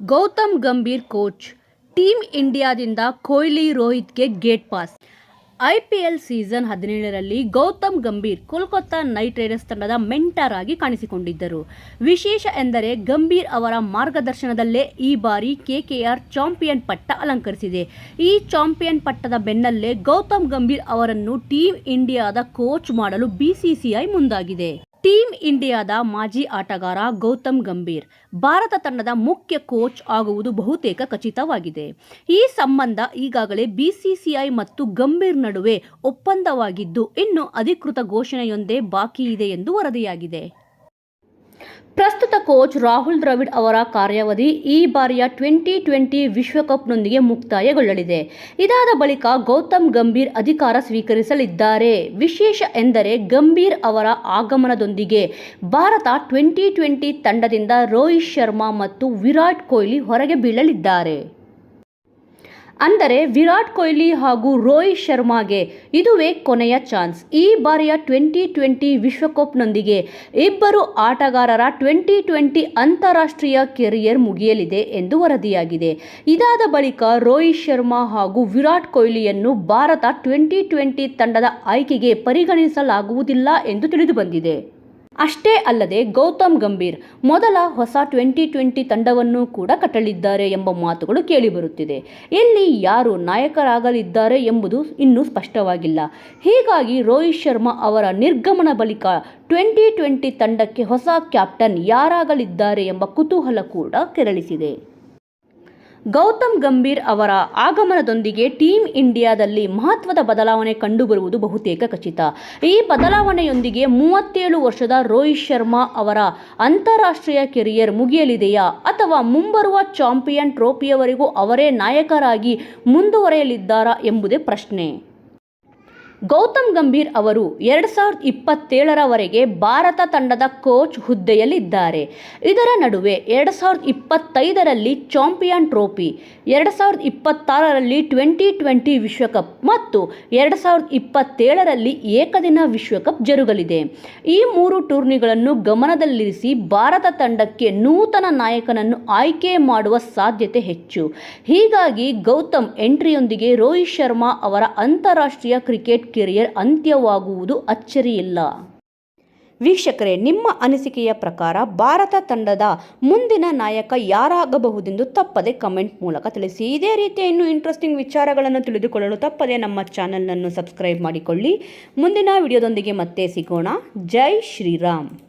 Gautam Gambhir coach team ಇಂಡಿಯಾದಿಂದ Kohli ರೋಹಿತ್ಗೆ gate pass. I P L season ಹದಿನೇಳರಲ್ಲಿ Gautam Gambhir Kolkata night Riders ತಂಡದ mentor ಆಗಿ ಕಾಣಿಸಿಕೊಂಡಿದ್ದರು. ವಿಶೇಷ ಎಂದರೆ ಗಂಭೀರ್ ಅವರ ಮಾರ್ಗದರ್ಶನದಲ್ಲೇ ಈ ಬಾರಿ ಕೆಕೆಆರ್ ಚಾಂಪಿಯನ್ ಪಟ್ಟ ಅಲಂಕರಿಸಿದೆ. ಈ ಚಾಂಪಿಯನ್ ಪಟ್ಟದ ಬೆನ್ನಲ್ಲೇ ಗೌತಮ್ ಗಂಭೀರ್ ಅವರನ್ನು ಟೀಮ್ ಇಂಡಿಯಾದ ಕೋಚ್ ಮಾಡಲು ಬಿಸಿಸಿಐ ಮುಂದಾಗಿದೆ. ಟೀಮ್ ಇಂಡಿಯಾದ ಮಾಜಿ ಆಟಗಾರ ಗೌತಮ್ ಗಂಭೀರ್, ಭಾರತ ತಂಡದ ಮುಖ್ಯ ಕೋಚ್ ಆಗುವುದು ಬಹುತೇಕ ಖಚಿತವಾಗಿದೆ. ಈ ಸಂಬಂಧ ಈಗಾಗಲೇ ಬಿಸಿಸಿಐ ಮತ್ತು ಗಂಭೀರ್ ನಡುವೆ ಒಪ್ಪಂದವಾಗಿದ್ದು, ಇನ್ನು ಅಧಿಕೃತ ಘೋಷಣೆಯೊಂದೇ ಬಾಕಿ ಇದೆ ಎಂದು ವರದಿಯಾಗಿದೆ. ಪ್ರಸ್ತುತ ಕೋಚ್ ರಾಹುಲ್ ದ್ರವಿಡ್ ಅವರ ಕಾರ್ಯಾವಧಿ ಈ ಬಾರಿಯ ಟ್ವೆಂಟಿ ಟ್ವೆಂಟಿ ವಿಶ್ವಕಪ್ನೊಂದಿಗೆ ಮುಕ್ತಾಯಗೊಳ್ಳಲಿದೆ. ಇದಾದ ಬಳಿಕ ಗೌತಮ್ ಗಂಭೀರ್ ಅಧಿಕಾರ ಸ್ವೀಕರಿಸಲಿದ್ದಾರೆ. ವಿಶೇಷ ಎಂದರೆ ಗಂಭೀರ್ ಅವರ ಆಗಮನದೊಂದಿಗೆ ಭಾರತ ಟ್ವೆಂಟಿ ಟ್ವೆಂಟಿ ತಂಡದಿಂದ ರೋಹಿತ್ ಶರ್ಮಾ ಮತ್ತು ವಿರಾಟ್ ಕೊಹ್ಲಿ ಹೊರಗೆ ಬೀಳಲಿದ್ದಾರೆ. ಅಂದರೆ ವಿರಾಟ್ ಕೊಹ್ಲಿ ಹಾಗೂ ರೋಹಿತ್ ಶರ್ಮಾಗೆ ಇದುವೇ ಕೊನೆಯ ಚಾನ್ಸ್. ಈ ಬಾರಿಯ ಟ್ವೆಂಟಿ ಟ್ವೆಂಟಿ ವಿಶ್ವಕಪ್ನೊಂದಿಗೆ ಇಬ್ಬರು ಆಟಗಾರರ ಟ್ವೆಂಟಿ ಟ್ವೆಂಟಿ ಅಂತಾರಾಷ್ಟ್ರೀಯ ಕೆರಿಯರ್ ಮುಗಿಯಲಿದೆ ಎಂದು ವರದಿಯಾಗಿದೆ. ಇದಾದ ಬಳಿಕ ರೋಹಿತ್ ಶರ್ಮಾ ಹಾಗೂ ವಿರಾಟ್ ಕೊಹ್ಲಿಯನ್ನು ಭಾರತ ಟ್ವೆಂಟಿ ಟ್ವೆಂಟಿ ತಂಡದ ಆಯ್ಕೆಗೆ ಪರಿಗಣಿಸಲಾಗುವುದಿಲ್ಲ ಎಂದು ತಿಳಿದುಬಂದಿದೆ. ಅಷ್ಟೇ ಅಲ್ಲದೆ ಗೌತಮ್ ಗಂಭೀರ್ ಮೊದಲ ಹೊಸ ಟ್ವೆಂಟಿ ಟ್ವೆಂಟಿ ತಂಡವನ್ನು ಕೂಡ ಕಟ್ಟಲಿದ್ದಾರೆ ಎಂಬ ಮಾತುಗಳು ಕೇಳಿಬರುತ್ತಿದೆ. ಇಲ್ಲಿ ಯಾರು ನಾಯಕರಾಗಲಿದ್ದಾರೆ ಎಂಬುದು ಇನ್ನೂ ಸ್ಪಷ್ಟವಾಗಿಲ್ಲ. ಹೀಗಾಗಿ ರೋಹಿತ್ ಶರ್ಮಾ ಅವರ ನಿರ್ಗಮನ ಬಳಿಕ ಟ್ವೆಂಟಿ ಟ್ವೆಂಟಿ ತಂಡಕ್ಕೆ ಹೊಸ ಕ್ಯಾಪ್ಟನ್ ಯಾರಾಗಲಿದ್ದಾರೆ ಎಂಬ ಕುತೂಹಲ ಕೂಡ ಕೆರಳಿಸಿದೆ. ಗೌತಮ್ ಗಂಭೀರ್ ಅವರ ಆಗಮನದೊಂದಿಗೆ ಟೀಮ್ ಇಂಡಿಯಾದಲ್ಲಿ ಮಹತ್ವದ ಬದಲಾವಣೆ ಕಂಡುಬರುವುದು ಬಹುತೇಕ ಖಚಿತ. ಈ ಬದಲಾವಣೆಯೊಂದಿಗೆ ಮೂವತ್ತೇಳು ವರ್ಷದ ರೋಹಿತ್ ಶರ್ಮಾ ಅವರ ಅಂತಾರಾಷ್ಟ್ರೀಯ ಕೆರಿಯರ್ ಮುಗಿಯಲಿದೆಯಾ ಅಥವಾ ಮುಂಬರುವ ಚಾಂಪಿಯನ್ ಟ್ರೋಫಿಯವರೆಗೂ ಅವರೇ ನಾಯಕರಾಗಿ ಮುಂದುವರೆಯಲಿದ್ದಾರಾ ಎಂಬುದೇ ಪ್ರಶ್ನೆ. ಗೌತಮ್ ಗಂಭೀರ್ ಅವರು ಎರಡು ಸಾವಿರದ ಇಪ್ಪತ್ತೇಳರವರೆಗೆ ಭಾರತ ತಂಡದ ಕೋಚ್ ಹುದ್ದೆಯಲ್ಲಿದ್ದಾರೆ. ಇದರ ನಡುವೆ ಎರಡು ಸಾವಿರದ ಇಪ್ಪತ್ತೈದರಲ್ಲಿ ಚಾಂಪಿಯನ್ ಟ್ರೋಫಿ, ಎರಡು ಸಾವಿರದ ಇಪ್ಪತ್ತಾರರಲ್ಲಿ ಟ್ವೆಂಟಿ ಟ್ವೆಂಟಿ ವಿಶ್ವಕಪ್ ಮತ್ತು ಎರಡು ಸಾವಿರದ ಇಪ್ಪತ್ತೇಳರಲ್ಲಿ ಏಕದಿನ ವಿಶ್ವಕಪ್ ಜರುಗಲಿದೆ. ಈ ಮೂರು ಟೂರ್ನಿಗಳನ್ನು ಗಮನದಲ್ಲಿರಿಸಿ ಭಾರತ ತಂಡಕ್ಕೆ ನೂತನ ನಾಯಕನನ್ನು ಆಯ್ಕೆ ಮಾಡುವ ಸಾಧ್ಯತೆ ಹೆಚ್ಚು. ಹೀಗಾಗಿ ಗೌತಮ್ ಎಂಟ್ರಿಯೊಂದಿಗೆ ರೋಹಿತ್ ಶರ್ಮಾ ಅವರ ಅಂತಾರಾಷ್ಟ್ರೀಯ ಕ್ರಿಕೆಟ್ ಕೆರಿಯರ್ ಅಂತ್ಯವಾಗುವುದು ಅಚ್ಚರಿಯಿಲ್ಲ. ವೀಕ್ಷಕರೇ, ನಿಮ್ಮ ಅನಿಸಿಕೆಯ ಪ್ರಕಾರ ಭಾರತ ತಂಡದ ಮುಂದಿನ ನಾಯಕ ಯಾರಾಗಬಹುದೆಂದು ತಪ್ಪದೆ ಕಮೆಂಟ್ ಮೂಲಕ ತಿಳಿಸಿ. ಇದೇ ರೀತಿಯ ಇನ್ನೂ ಇಂಟ್ರೆಸ್ಟಿಂಗ್ ವಿಚಾರಗಳನ್ನು ತಿಳಿದುಕೊಳ್ಳಲು ತಪ್ಪದೆ ನಮ್ಮ ಚಾನಲನ್ನು ಸಬ್ಸ್ಕ್ರೈಬ್ ಮಾಡಿಕೊಳ್ಳಿ. ಮುಂದಿನ ವಿಡಿಯೋದೊಂದಿಗೆ ಮತ್ತೆ ಸಿಗೋಣ. ಜೈ ಶ್ರೀರಾಮ್.